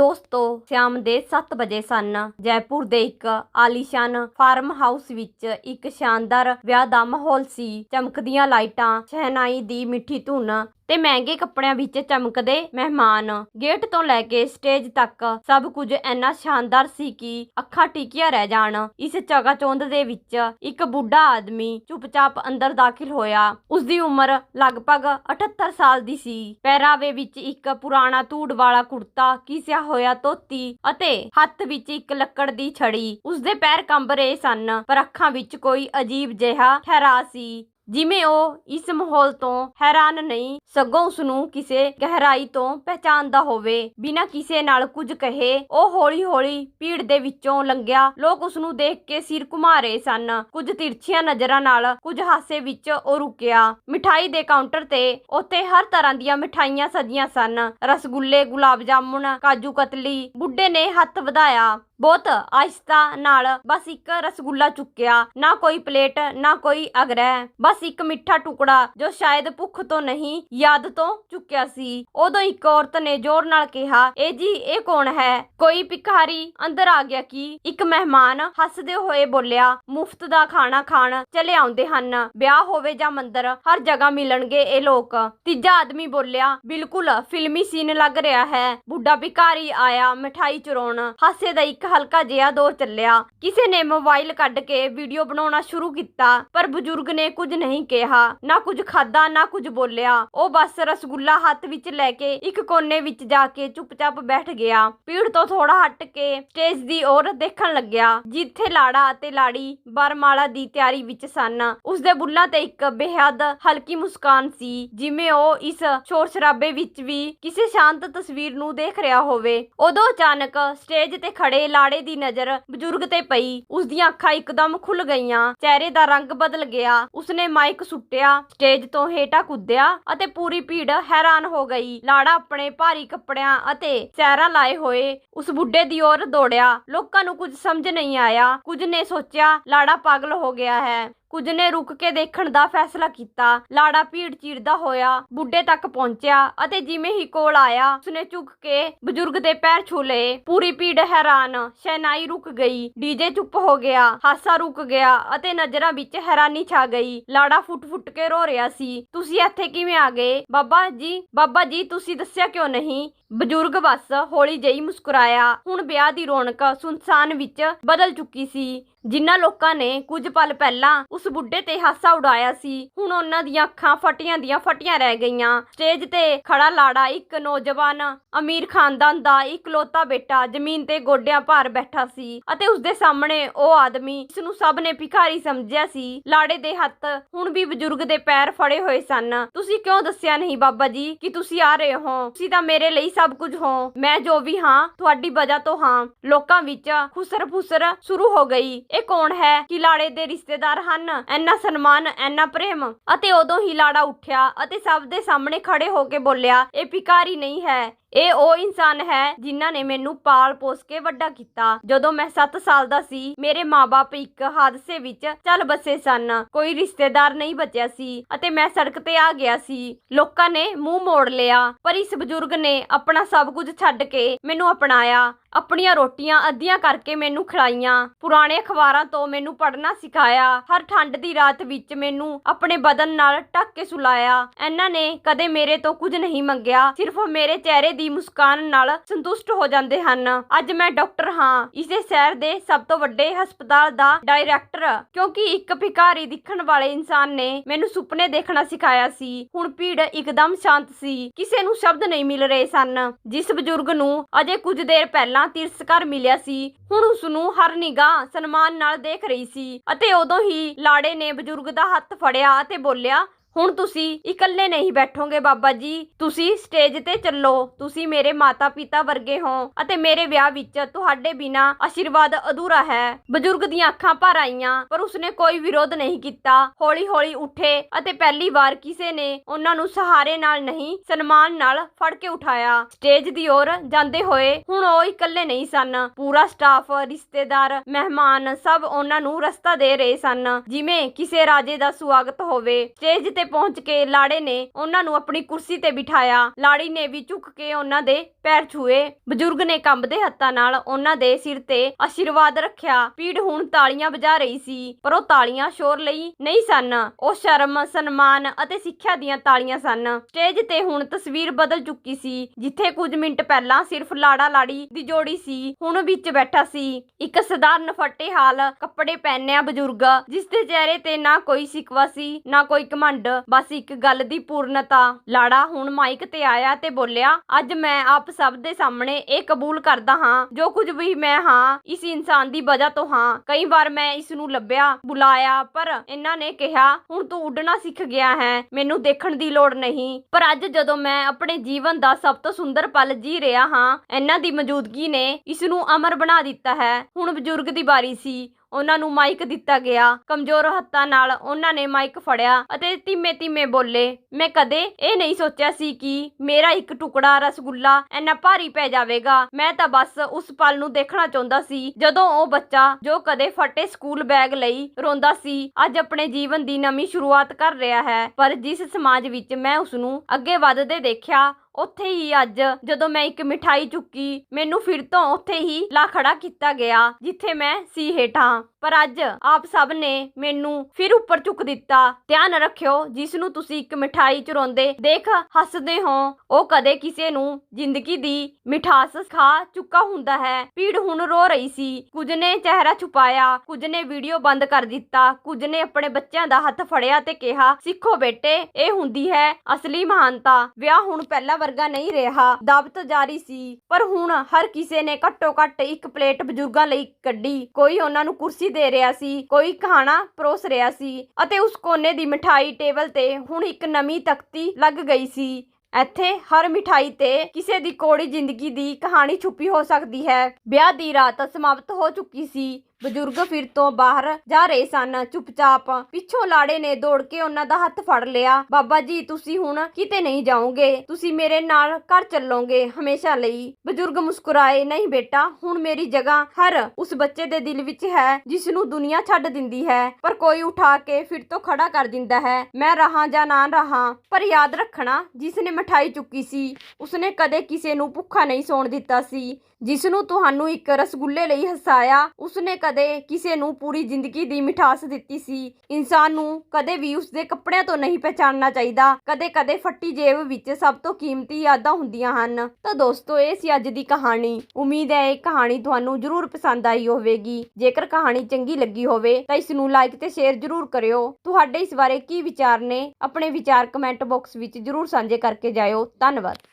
ਦੋਸਤੋ ਸ਼ਾਮ ਦੇ 7 ਵਜੇ ਸਨ। ਜੈਪੁਰ ਦੇ ਇੱਕ ਆਲੀਸ਼ਾਨ ਫਾਰਮ ਹਾਊਸ ਵਿੱਚ ਇੱਕ ਸ਼ਾਨਦਾਰ ਵਿਆਹ ਦਾ ਮਾਹੌਲ ਸੀ। ਚਮਕਦੀਆਂ ਲਾਈਟਾਂ, ਸ਼ਹਿਨਾਈ ਦੀ ਮਿੱਠੀ ਧੁਨ ਤੇ ਮਹਿੰਗੇ ਕੱਪੜਿਆਂ ਵਿੱਚ ਚਮਕਦੇ ਮਹਿਮਾਨ। ਗੇਟ ਤੋਂ ਲੈ ਕੇ ਸਟੇਜ ਤੱਕ ਸਭ ਕੁਝ ਇੰਨਾ ਸ਼ਾਨਦਾਰ ਸੀ ਕਿ ਅੱਖਾਂ ਟਿਕੀਆਂ ਰਹਿ ਜਾਣ। ਇਸ ਚਗਾਚੌਂਧ ਦੇ ਵਿੱਚ ਇੱਕ ਬੁੱਢਾ ਆਦਮੀ ਚੁੱਪਚਾਪ ਅੰਦਰ ਦਾਖਲ ਹੋਇਆ। ਉਸ ਦੀ ਉਮਰ ਲਗਭਗ 78 ਸਾਲ ਦੀ ਸੀ। ਪਹਿਰਾਵੇ ਵਿੱਚ ਇੱਕ ਪੁਰਾਣਾ ਧੂੜ ਵਾਲਾ ਕੁੜਤਾ ਘਿਸਿਆ ਹੋਇਆ ਧੋਤੀ ਅਤੇ ਹੱਥ ਵਿੱਚ ਇੱਕ ਲੱਕੜ ਦੀ ਛੜੀ। ਉਸ ਦੇ ਪੈਰ ਕੰਬ ਰਹੇ ਸਨ, ਪਰ ਅੱਖਾਂ ਵਿੱਚ ਕੋਈ ਅਜੀਬ ਜਿਹਾ ਠਹਿਰਾਅ ਸੀ। ਜਿਵੇਂ ਉਹ ਇਸ ਮਾਹੌਲ ਤੋਂ ਹੈਰਾਨ ਨਹੀਂ, ਸਗੋਂ ਉਸ ਨੂੰ ਕਿਸੇ ਗਹਿਰਾਈ ਤੋਂ ਪਹਿਚਾਨਦਾ ਹੋਵੇ। ਬਿਨਾਂ ਕਿਸੇ ਨਾਲ ਕੁਝ ਕਹੇ, ਉਹ ਹੌਲੀ-ਹੌਲੀ ਭੀੜ ਦੇ ਵਿੱਚੋਂ ਲੰਘਿਆ। ਲੋਕ ਉਸ ਨੂੰ ਦੇਖ ਕੇ ਸਿਰ ਘੁਮਾ ਰਹੇ ਸਨ। ਕੁਝ ਤਿਰਛੀਆਂ ਨਜ਼ਰਾਂ ਨਾਲ ਕੁਝ ਹਾਸੇ ਵਿੱਚ ਉਹ ਰੁਕਿਆ। ਮਿਠਾਈ ਦੇ ਕਾਊਂਟਰ ਤੇ ਉੱਥੇ ਹਰ ਤਰ੍ਹਾਂ ਦੀਆਂ ਮਿਠਾਈਆਂ ਸਜੀਆਂ ਸਨ। ਰਸਗੁੱਲੇ, ਗੁਲਾਬ ਜਾਮੁਨ, ਕਾਜੂ ਕਤਲੀ, ਬੁੱਢੇ ਨੇ ਹੱਥ ਵਧਾਇਆ। ਬਹੁਤ ਆਹਿਸਤਾ ਨਾਲ ਬਸ ਇੱਕ ਰਸਗੁੱਲਾ ਚੁੱਕਿਆ। ਨਾ ਕੋਈ ਪਲੇਟ, ਨਾ ਕੋਈ ਅਗਰਹਿ ਬਸ ਇੱਕ ਮਿੱਠਾ ਟੁਕੜਾ ਜੋ ਸ਼ਾਇਦ ਭੁੱਖ ਤੋਂ ਨਹੀਂ, ਯਾਦ ਤੋਂ ਚੁੱਕਿਆ ਸੀ। ਉਦੋਂ ਇੱਕ ਔਰਤ ਨੇ ਜ਼ੋਰ ਨਾਲ ਕਿਹਾ ਇਹ ਜੀ, ਇਹ ਕੌਣ ਹੈ? ਕੋਈ ਭਿਖਾਰੀ ਅੰਦਰ ਆ ਗਿਆ ਕੀ? ਇੱਕ ਮਹਿਮਾਨ ਹੱਸਦੇ ਹੋਏ ਬੋਲਿਆ, ਮੁਫਤ ਦਾ ਖਾਣਾ ਖਾਣ ਚਲੇ ਆਉਂਦੇ ਹਨ। ਵਿਆਹ ਹੋਵੇ ਜਾਂ ਮੰਦਰ, ਹਰ ਜਗ੍ਹਾ ਮਿਲਣਗੇ ਇਹ ਲੋਕ। ਤੀਜਾ ਆਦਮੀ ਬੋਲਿਆ, ਬਿਲਕੁਲ, ਫਿਲਮੀ ਸੀਨ ਲੱਗ ਰਿਹਾ ਹੈ। ਬੁੱਢਾ ਭਿਖਾਰੀ ਆਇਆ ਮਿਠਾਈ ਚੁਰਾਉਣ। ਹਾਸੇ ਦਾ ਇੱਕ ਹਲਕਾ ਜਿਹਾ ਦੌਰ ਚੱਲਿਆ। ਕਿਸੇ ਨੇ ਮੋਬਾਈਲ ਕੱਢ ਕੇ ਵੀਡੀਓ ਬਣਾਉਣਾ ਸ਼ੁਰੂ ਕੀਤਾ, ਪਰ ਬਜ਼ੁਰਗ ਨੇ ਕੁਝ ਨਹੀਂ ਕਿਹਾ। ਨਾ ਕੁਝ ਖਾਦਾ ਨਾ ਕੁਝ ਬੋਲਿਆ। ਉਹ ਬਸ ਰਸਗੁੱਲਾ ਹੱਥ ਵਿੱਚ ਲੈ ਕੇ ਇੱਕ ਕੋਨੇ ਵਿੱਚ ਜਾ ਕੇ ਚੁੱਪਚਾਪ ਬੈਠ ਗਿਆ। ਭੀੜ ਤੋਂ ਥੋੜਾ ਹਟ ਕੇ ਸਟੇਜ ਦੀ ਔਰ ਦੇਖਣ ਲੱਗਿਆ, ਜਿੱਥੇ ਲਾੜਾ ਅਤੇ ਲਾੜੀ ਬਰਮਾਲਾ ਦੀ ਤਿਆਰੀ ਵਿੱਚ ਸਨ। ਉਸ ਦੇ ਬੁੱਲਾਂ ਤੇ ਇੱਕ ਬੇਹੱਦ ਹਲਕੀ ਮੁਸਕਾਨ ਸੀ, ਜਿਵੇਂ ਉਹ ਇਸ ਸ਼ੋਰ ਸ਼ਰਾਬੇ ਵਿੱਚ ਵੀ ਕਿਸੇ ਸ਼ਾਂਤ ਤਸਵੀਰ ਨੂੰ ਦੇਖ ਰਿਹਾ ਹੋਵੇ। ਉਦੋਂ ਅਚਾਨਕ ਸਟੇਜ ਤੇ ਖੜੇ ਲਾੜੇ ਦੀ ਨਜ਼ਰ ਬਜ਼ੁਰਗ ਤੇ ਪਈ। ਉਸ ਦੀਆਂ ਅੱਖਾਂ ਇੱਕਦਮ ਖੁੱਲ ਗਈਆਂ। ਚਿਹਰੇ ਦਾ ਰੰਗ ਬਦਲ ਗਿਆ। ਉਸਨੇ ਮਾਈਕ ਸੁੱਟਿਆ, ਸਟੇਜ ਤੋਂ ਹੇਠਾਂ ਕੁੱਦਿਆ ਅਤੇ ਪੂਰੀ ਭੀੜ ਹੈਰਾਨ ਹੋ ਗਈ। ਲਾੜਾ ਆਪਣੇ ਭਾਰੀ ਕੱਪੜਿਆਂ ਅਤੇ ਸਹਿਰਾਂ ਲਾਏ ਹੋਏ ਉਸ ਬੁੱਢੇ ਦੀ ओर ਦੌੜਿਆ। ਲੋਕਾਂ ਨੂੰ ਕੁਝ ਸਮਝ ਨਹੀਂ ਆਇਆ। ਕੁਝ ਨੇ ਸੋਚਿਆ, ਲਾੜਾ ਪਾਗਲ ਹੋ ਗਿਆ ਹੈ। ਕੁਝ ਨੇ ਰੁਕ ਕੇ ਦੇਖਣ ਦਾ ਫੈਸਲਾ ਕੀਤਾ। ਲਾੜਾ ਭੀੜ ਚੀਰਦਾ ਹੋਇਆ, ਬੁੱਢੇ ਤੱਕ ਪਹੁੰਚਿਆ ਅਤੇ ਜਿਵੇਂ ਹੀ ਕੋਲ ਆਇਆ, ਉਸਨੇ ਝੁਕ ਕੇ ਬਜ਼ੁਰਗ ਦੇ ਪੈਰ ਛੂ ਲਏ। ਪੂਰੀ ਭੀੜ ਹੈਰਾਨ, ਸ਼ਹਿਨਾਈ ਰੁਕ ਗਈ ਡੀਜੇ ਚੁੱਪ ਹੋ ਗਿਆ, ਹਾਸਾ ਰੁਕ ਗਿਆ ਅਤੇ ਨਜ਼ਰਾਂ ਵਿੱਚ ਹੈਰਾਨੀ ਛਾ ਗਈ। ਲਾੜਾ ਫੁੱਟ-ਫੁੱਟ ਕੇ ਰੋ ਰਿਹਾ ਸੀ, ਤੁਸੀਂ ਇੱਥੇ ਕਿਵੇਂ ਆ ਗਏ? ਬਾਬਾ ਜੀ ਬਾਬਾ ਜੀ, ਤੁਸੀਂ ਦੱਸਿਆ ਕਿਉਂ ਨਹੀਂ? ਬਜ਼ੁਰਗ ਬਸ ਹੌਲੀ ਜਿਹੀ ਮੁਸਕਰਾਇਆ। ਹੁਣ ਵਿਆਹ ਦੀ ਰੌਣਕ ਸੁਨਸਾਨ ਵਿੱਚ ਬਦਲ ਚੁੱਕੀ ਸੀ। ਜਿਨ੍ਹਾਂ ਲੋਕਾਂ ਨੇ ਕੁਝ ਪਲ ਪਹਿਲਾਂ ਉਸ ਬੁੱਢੇ ਤੇ ਹਾਸਾ ਉਡਾਇਆ ਸੀ। ਹੁਣ ਉਹਨਾਂ ਦੀਆਂ ਅੱਖਾਂ ਫਟੀਆਂ ਦੀਆਂ ਫਟੀਆਂ ਰਹਿ ਗਈਆਂ। ਸਟੇਜ ਤੇ ਖੜਾ ਲਾੜਾ ਇੱਕ ਨੌਜਵਾਨ, ਅਮੀਰ ਖਾਨਦਾਨ ਦਾ ਇਕਲੌਤਾ ਬੇਟਾ, ਜ਼ਮੀਨ ਤੇ ਗੋਡਿਆਂ ਭਾਰ ਬੈਠਾ ਸੀ ਅਤੇ ਉਸ ਦੇ ਸਾਹਮਣੇ ਉਹ ਆਦਮੀ ਜਿਸ ਨੂੰ ਸਭ ਨੇ ਭਿਖਾਰੀ ਸਮਝਿਆ ਸੀ, ਲਾੜੇ ਦੇ ਹੱਥ, ਹੁਣ ਵੀ ਬਜ਼ੁਰਗ ਦੇ ਪੈਰ ਫੜੇ ਹੋਏ ਸਨ। ਤੁਸੀਂ ਕਿਉਂ ਦੱਸਿਆ ਨਹੀਂ ਬਾਬਾ ਜੀ ਕਿ ਤੁਸੀਂ ਆ ਰਹੇ ਹੋ? ਤੁਸੀਂ ਤਾਂ ਮੇਰੇ ਲਈ ਸਭ ਕੁਝ ਹੋ। ਮੈਂ ਜੋ ਵੀ ਹਾਂ, ਤੁਹਾਡੀ ਵਜ੍ਹਾ ਤੋਂ ਹਾਂ। ਲੋਕਾਂ ਵਿੱਚ ਖੁਸਰ ਫੁਸਰ ਸ਼ੁਰੂ ਹੋ ਗਈ। ਇਹ ਕੌਣ ਹੈ? ਕਿ ਲਾੜੇ ਦੇ ਰਿਸ਼ਤੇਦਾਰ ਹਨ? ਐਨਾ ਸਨਮਾਨ ਐਨਾ ਪ੍ਰੇਮ। ਅਤੇ ਉਦੋਂ ਹੀ ਲਾੜਾ ਉੱਠਿਆ ਅਤੇ ਸਭ ਦੇ ਸਾਹਮਣੇ ਖੜੇ ਹੋ ਕੇ ਬੋਲਿਆ, ਇਹ ਭਿਖਾਰੀ ਨਹੀਂ ਹੈ। ਇਹ ਉਹ ਇਨਸਾਨ ਹੈ ਜਿਨ੍ਹਾਂ ਨੇ ਮੈਨੂੰ ਪਾਲ ਪੋਸ ਕੇ ਵੱਡਾ ਕੀਤਾ। ਜਦੋਂ ਮੈਂ 7 ਸਾਲ ਦਾ ਸੀ, ਮੇਰੇ ਮਾਪੇ ਇੱਕ ਹਾਦਸੇ ਵਿੱਚ ਚੱਲ ਬਸੇ ਸਨ। ਕੋਈ ਰਿਸ਼ਤੇਦਾਰ ਨਹੀਂ ਬਚਿਆ ਸੀ ਅਤੇ ਮੈਂ ਸੜਕ ਤੇ ਆ ਗਿਆ ਸੀ। ਲੋਕਾਂ ਨੇ ਮੂੰਹ ਮੋੜ ਲਿਆ, ਪਰ ਇਸ ਬਜ਼ੁਰਗ ਨੇ ਆਪਣਾ ਸਭ ਕੁਝ ਛੱਡ ਕੇ ਮੈਨੂੰ ਅਪਣਾਇਆ। ਆਪਣੀਆਂ ਰੋਟੀਆਂ ਅੱਧੀਆਂ ਕਰਕੇ ਮੈਨੂੰ ਖਿਲਾਈਆਂ। ਪੁਰਾਣੇ ਅਖਬਾਰਾਂ ਤੋਂ ਮੈਨੂੰ ਪੜ੍ਹਨਾ ਸਿਖਾਇਆ। ਹਰ ਠੰਡ ਦੀ ਰਾਤ ਵਿੱਚ ਮੈਨੂੰ ਆਪਣੇ ਬਦਨ ਨਾਲ ਢੱਕ ਕੇ ਸੁਲਾਇਆ। ਇਹਨਾਂ ਨੇ ਕਦੇ ਮੇਰੇ ਤੋਂ ਕੁਝ ਨਹੀਂ ਮੰਗਿਆ, ਸਿਰਫ ਮੇਰੇ ਚਿਹਰੇ ਦੀ ਮੁਸਕਾਨ ਨਾਲ ਸੰਤੁਸ਼ਟ ਹੋ ਜਾਂਦੇ ਹਨ। ਅੱਜ ਮੈਂ ਡਾਕਟਰ ਹਾਂ। ਇਸੇ ਸ਼ਹਿਰ ਦੇ ਸਭ ਤੋਂ ਵੱਡੇ ਹਸਪਤਾਲ ਦਾ ਡਾਇਰੈਕਟਰ, ਕਿਉਂਕਿ ਇੱਕ ਭਿਖਾਰੀ ਦਿਖਣ ਵਾਲੇ ਇਨਸਾਨ ਨੇ ਮੈਨੂੰ ਸੁਪਨੇ ਦੇਖਣਾ ਸਿਖਾਇਆ ਸੀ। ਹੁਣ ਭੀੜ ਇੱਕਦਮ ਸ਼ਾਂਤ ਸੀ। ਕਿਸੇ ਨੂੰ ਸ਼ਬਦ ਨਹੀਂ ਮਿਲ ਰਹੇ ਸਨ। ਜਿਸ ਬਜ਼ੁਰਗ ਨੂੰ ਅਜੇ ਕੁਝ ਦੇਰ ਪਹਿਲਾਂ ਤਿਰਸਕਾਰ ਮਿਲਿਆ ਸੀ, ਹੁਣ ਉਸ ਨੂੰ ਹਰ ਨਿਗਾਹ ਸਨਮਾਨ ਨਾਲ ਦੇਖ ਰਹੀ ਸੀ। ਅਤੇ ਉਦੋਂ ਹੀ ਲਾੜੇ ਨੇ ਬਜ਼ੁਰਗ ਦਾ ਹੱਥ ਫੜਿਆ ਅਤੇ ਬੋਲਿਆ ਹੁਣ ਤੁਸੀਂ ਇਕੱਲੇ ਨਹੀਂ ਬੈਠੋਗੇ ਬਾਬਾ ਜੀ। ਤੁਸੀਂ ਸਟੇਜ ਤੇ ਚੱਲੋ। ਤੁਸੀਂ ਮੇਰੇ ਮਾਤਾ-ਪਿਤਾ ਵਰਗੇ ਹੋ ਅਤੇ ਮੇਰੇ ਵਿਆਹ ਵਿੱਚ ਤੁਹਾਡੇ ਬਿਨਾ ਆਸ਼ੀਰਵਾਦ ਅਧੂਰਾ ਹੈ। ਬਜ਼ੁਰਗ ਦੀਆਂ ਅੱਖਾਂ ਭਰ ਆਈਆਂ, ਪਰ ਉਸਨੇ ਕੋਈ ਵਿਰੋਧ ਨਹੀਂ ਕੀਤਾ। ਹੌਲੀ-ਹੌਲੀ ਉੱਠੇ ਅਤੇ ਪਹਿਲੀ ਵਾਰ ਕਿਸੇ ਨੇ ਉਹਨਾਂ ਨੂੰ ਸਹਾਰੇ ਨਾਲ ਨਹੀਂ, ਸਨਮਾਨ ਨਾਲ ਫੜ ਕੇ ਉਠਾਇਆ। ਸਟੇਜ ਦੀ ਓਰ ਜਾਂਦੇ ਹੋਏ ਹੁਣ ਉਹ ਇਕੱਲੇ ਨਹੀਂ ਸਨ। ਪੂਰਾ ਸਟਾਫ, ਰਿਸ਼ਤੇਦਾਰ, ਮਹਿਮਾਨ ਸਭ ਉਹਨਾਂ ਨੂੰ ਰਸਤਾ ਦੇ ਰਹੇ ਸਨ। ਜਿਵੇਂ ਕਿਸੇ ਰਾਜੇ ਦਾ ਸਵਾਗਤ ਹੋਵੇ। ਸਟੇਜ ਤੇ ਪਹੁੰਚ ਕੇ ਲਾੜੇ ਨੇ ਉਹਨਾਂ ਨੂੰ ਆਪਣੀ ਕੁਰਸੀ ਤੇ ਬਿਠਾਇਆ। ਲਾੜੀ ਨੇ ਵੀ ਝੁੱਕ ਕੇ ਉਹਨਾਂ ਦੇ ਪੈਰ ਛੂਏ। ਬਜ਼ੁਰਗ ਨੇ ਕੰਬਦੇ ਹੱਥਾਂ ਨਾਲ ਉਹਨਾਂ ਦੇ ਸਿਰ ਤੇ ਆਸ਼ੀਰਵਾਦ ਰੱਖਿਆ। ਪੀੜ ਹੁਣ ਤਾਲੀਆਂ ਵਜਾ ਰਹੀ ਸੀ, ਪਰ ਉਹ ਤਾਲੀਆਂ ਸ਼ੋਰ ਲਈ ਨਹੀਂ ਸਨ। ਉਹ ਸ਼ਰਮ, ਸਨਮਾਨ ਅਤੇ ਸਿੱਖਿਆ ਦੀਆਂ ਤਾਲੀਆਂ ਸਨ। ਸਟੇਜ ਤੇ ਹੁਣ ਤਸਵੀਰ ਬਦਲ ਚੁੱਕੀ ਸੀ, ਜਿੱਥੇ ਕੁਝ ਮਿੰਟ ਪਹਿਲਾਂ ਸਿਰਫ ਲਾੜਾ ਲਾੜੀ ਦੀ ਜੋੜੀ ਸੀ, ਹੁਣ ਵਿੱਚ ਬੈਠਾ ਸੀ। ਇੱਕ ਸਧਾਰਨ ਫੱਟੇ ਹਾਲ ਕੱਪੜੇ ਪਹਿਨਿਆ ਬਜ਼ੁਰਗ, ਜਿਸ ਦੇ ਚਿਹਰੇ ਤੇ ਨਾ ਕੋਈ ਸਿਕਵਾ ਸੀ, ਨਾ ਕੋਈ ਘਮੰਡ। ਬਸ ਇੱਕ ਗੱਲ ਦੀ ਪੂਰਨਤਾ। ਲਾੜਾ ਹੁਣ ਮਾਈਕ ਤੇ ਆਇਆ ਤੇ ਬੋਲਿਆ, ਅੱਜ ਮੈਂ ਆਪ ਸਭ ਦੇ ਸਾਹਮਣੇ ਇਹ ਕਬੂਲ ਕਰਦਾ ਹਾਂ, ਜੋ ਕੁਝ ਵੀ ਮੈਂ ਹਾਂ, ਇਸ ਇਨਸਾਨ ਦੀ ਵਜ੍ਹਾ ਤੋਂ ਹਾਂ। ਕਈ ਵਾਰ ਮੈਂ ਇਸ ਨੂੰ ਲੱਭਿਆ, ਬੁਲਾਇਆ, ਪਰ ਇਹਨਾਂ ਨੇ ਕਿਹਾ, ਹੁਣ ਤੂੰ ਉੱਡਣਾ ਸਿੱਖ ਗਿਆ ਹੈ, ਮੈਨੂੰ ਦੇਖਣ ਦੀ ਲੋੜ ਨਹੀਂ। ਪਰ ਅੱਜ ਜਦੋਂ ਮੈਂ ਆਪਣੇ ਜੀਵਨ ਦਾ ਸਭ ਤੋਂ ਸੁੰਦਰ ਪਲ ਜੀ ਰਿਹਾ ਹਾਂ, ਇਹਨਾਂ ਦੀ ਮੌਜੂਦਗੀ ਨੇ ਇਸ ਨੂੰ ਅਮਰ ਬਣਾ ਦਿੱਤਾ ਹੈ। ਹੁਣ ਬਜ਼ੁਰਗ ਦੀ ਵਾਰੀ ਸੀ ਉਹਨਾਂ ਨੂੰ ਮਾਈਕ ਦਿੱਤਾ ਗਿਆ। ਕਮਜ਼ੋਰ ਹੱਥਾਂ ਨਾਲ ਉਹਨਾਂ ਨੇ ਮਾਈਕ ਫੜਿਆ ਅਤੇ ਧੀਮੇ ਧੀਮੇ ਬੋਲੇ, ਮੈਂ ਕਦੇ ਇਹ ਨਹੀਂ ਸੋਚਿਆ ਸੀ ਕਿ ਮੇਰਾ ਇੱਕ ਟੁਕੜਾ ਰਸਗੁੱਲਾ ਇੰਨਾ ਭਾਰੀ ਪੈ ਜਾਵੇਗਾ। ਮੈਂ ਤਾਂ ਬਸ ਉਸ ਪਲ ਨੂੰ ਦੇਖਣਾ ਚਾਹੁੰਦਾ ਸੀ ਜਦੋਂ ਉਹ ਬੱਚਾ ਜੋ ਕਦੇ ਫਟੇ ਸਕੂਲ ਬੈਗ ਲਈ ਰੋਂਦਾ ਸੀ, ਅੱਜ ਆਪਣੇ ਜੀਵਨ ਦੀ ਨਵੀਂ ਸ਼ੁਰੂਆਤ ਕਰ ਰਿਹਾ ਹੈ। ਪਰ ਜਿਸ ਸਮਾਜ ਵਿੱਚ ਮੈਂ ਉਸ ਨੂੰ ਅੱਗੇ ਵੱਧਦੇ ਦੇਖਿਆ ਉੱਥੇ ਹੀ ਅੱਜ ਜਦੋਂ ਮੈਂ ਇੱਕ ਮਿਠਾਈ ਚੁੱਕੀ, ਮੈਨੂੰ ਫਿਰ ਤੋਂ ਉੱਥੇ ਹੀ ਲਾ ਖੜਾ ਕੀਤਾ ਗਿਆ, ਜਿੱਥੇ ਮੈਂ ਸੀ ਹੇਠਾਂ। ਪਰ ਅੱਜ ਆਪ ਸਭ ਨੇ ਮੈਨੂੰ ਫਿਰ ਉੱਪਰ ਚੁੱਕ ਦਿੱਤਾ। ਧਿਆਨ ਰੱਖਿਓ, ਜਿਸ ਨੂੰ ਤੁਸੀਂ ਇੱਕ ਮਿਠਾਈ ਚੁਰਾਉਂਦੇ ਦੇਖ ਹੱਸਦੇ ਹੋ, ਉਹ ਕਦੇ ਕਿਸੇ ਨੂੰ ਜ਼ਿੰਦਗੀ ਦੀ ਮਿਠਾਸ ਖਾ ਚੁੱਕਾ ਹੁੰਦਾ ਹੈ। ਭੀੜ ਹੁਣ ਰੋ ਰਹੀ ਸੀ। ਕੁਝ ਨੇ ਚਿਹਰਾ ਛੁਪਾਇਆ, ਕੁਝ ਨੇ ਵੀਡੀਓ ਬੰਦ ਕਰ ਦਿੱਤਾ, ਕੁਝ ਨੇ ਆਪਣੇ ਬੱਚਿਆਂ ਦਾ ਹੱਥ ਫੜਿਆ ਤੇ ਕਿਹਾ, ਸਿੱਖੋ ਬੇਟੇ, ਇਹ ਹੁੰਦੀ ਹੈ ਅਸਲੀ ਮਹਾਨਤਾ। ਵਿਆਹ ਹੁਣ ਪਹਿਲਾਂ ਵਰਗਾ ਨਹੀਂ ਰਿਹਾ। ਦਾਵਤ ਜਾਰੀ ਸੀ, ਪਰ ਹੁਣ ਹਰ ਕਿਸੇ ਨੇ ਘੱਟੋ ਘੱਟ ਇੱਕ ਪਲੇਟ ਬਜ਼ੁਰਗਾਂ ਲਈ ਕੱਢੀ। ਕੋਈ ਉਹਨਾਂ ਨੂੰ ਕੁਰਸੀ ਦੇ ਰਿਹਾ ਸੀ, ਕੋਈ ਖਾਣਾ ਪਰੋਸ ਰਿਹਾ ਸੀ ਅਤੇ ਉਸ ਕੋਨੇ ਦੀ ਮਠਾਈ ਟੇਬਲ ਤੇ ਹੁਣ ਇੱਕ ਨਵੀਂ ਤਖਤੀ ਲੱਗ ਗਈ ਸੀ। ਇੱਥੇ ਹਰ ਮਿਠਾਈ ਤੇ ਕਿਸੇ ਦੀ ਕੋੜੀ ਜ਼ਿੰਦਗੀ ਦੀ ਕਹਾਣੀ ਛੁਪੀ ਹੋ ਸਕਦੀ ਹੈ। ਵਿਆਹ ਦੀ ਰਾਤ ਸਮਾਪਤ ਹੋ ਚੁੱਕੀ ਸੀ। ਬਜ਼ੁਰਗ ਫਿਰ ਤੋਂ ਬਾਹਰ ਜਾ ਰਹੇ ਸਨ। ਚੁੱਪਚਾਪ ਪਿੱਛੋਂ ਲਾੜੇ ਨੇ ਦੌੜ ਕੇ ਉਹਨਾਂ ਦਾ ਹੱਥ ਫੜ ਲਿਆ। ਬਾਬਾ ਜੀ, ਤੁਸੀਂ ਹੁਣ ਕਿਤੇ ਨਹੀਂ ਜਾਓਗੇ? ਤੁਸੀਂ ਮੇਰੇ ਨਾਲ ਘਰ ਚੱਲੋਗੇ ਹਮੇਸ਼ਾ ਲਈ। ਬਜ਼ੁਰਗ ਮੁਸਕਰਾਏ, ਨਹੀਂ ਬੇਟਾ, ਹੁਣ ਮੇਰੀ ਜਗ੍ਹਾ ਹਰ ਉਸ ਬੱਚੇ ਦੇ ਦਿਲ ਵਿੱਚ ਹੈ ਜਿਸ ਨੂੰ ਦੁਨੀਆ ਛੱਡ ਦਿੰਦੀ ਹੈ। ਪਰ ਕੋਈ ਉਠਾ ਕੇ ਫਿਰ ਤੋਂ ਖੜਾ ਕਰ ਦਿੰਦਾ ਹੈ। ਮੈਂ ਰਹਾ ਜਾਂ ਨਾ ਰਹਾ, ਪਰ ਯਾਦ ਰੱਖਣਾ ਜਿਸ ਨੇ ਮਠਾਈ ਚੁੱਕੀ ਸੀ, ਉਸਨੇ ਕਦੇ ਕਿਸੇ ਨੂੰ ਭੁੱਖਾ ਨਹੀਂ ਸੌਣ ਦਿੱਤਾ ਸੀ। ਜਿਸ ਨੂੰ ਤੁਹਾਨੂੰ ਇੱਕ ਰਸਗੁੱਲੇ ਲਈ ਹਸਾਇਆ, ਉਸਨੇ ਕਦੇ ਕਿਸੇ ਨੂੰ ਪੂਰੀ ਜ਼ਿੰਦਗੀ ਦੀ ਮਿਠਾਸ ਦਿੱਤੀ ਸੀ। ਇਨਸਾਨ ਨੂੰ ਕਦੇ ਵੀ ਉਸਦੇ ਕੱਪੜਿਆਂ ਤੋਂ ਨਹੀਂ ਪਛਾਣਨਾ ਚਾਹੀਦਾ। ਕਦੇ-ਕਦੇ ਫੱਟੀ ਜੇਬ ਵਿੱਚ ਸਭ ਤੋਂ ਕੀਮਤੀ ਯਾਦਾਂ ਹੁੰਦੀਆਂ ਹਨ। ਤਾਂ ਦੋਸਤੋ, ਇਹ ਸੀ ਅੱਜ ਦੀ ਕਹਾਣੀ। ਉਮੀਦ ਹੈ ਇਹ ਕਹਾਣੀ ਤੁਹਾਨੂੰ ਜ਼ਰੂਰ ਪਸੰਦ ਆਈ ਹੋਵੇਗੀ। ਜੇਕਰ ਕਹਾਣੀ ਚੰਗੀ ਲੱਗੀ ਹੋਵੇ, ਤਾਂ ਇਸ ਨੂੰ ਲਾਈਕ ਤੇ ਸ਼ੇਅਰ ਜ਼ਰੂਰ ਕਰਿਓ। ਤੁਹਾਡੇ ਇਸ ਬਾਰੇ ਕੀ ਵਿਚਾਰ ਨੇ, ਆਪਣੇ ਵਿਚਾਰ ਕਮੈਂਟ ਬਾਕਸ ਵਿੱਚ ਜ਼ਰੂਰ ਸਾਂਝੇ ਕਰਕੇ ਜਾਇਓ। ਧੰਨਵਾਦ।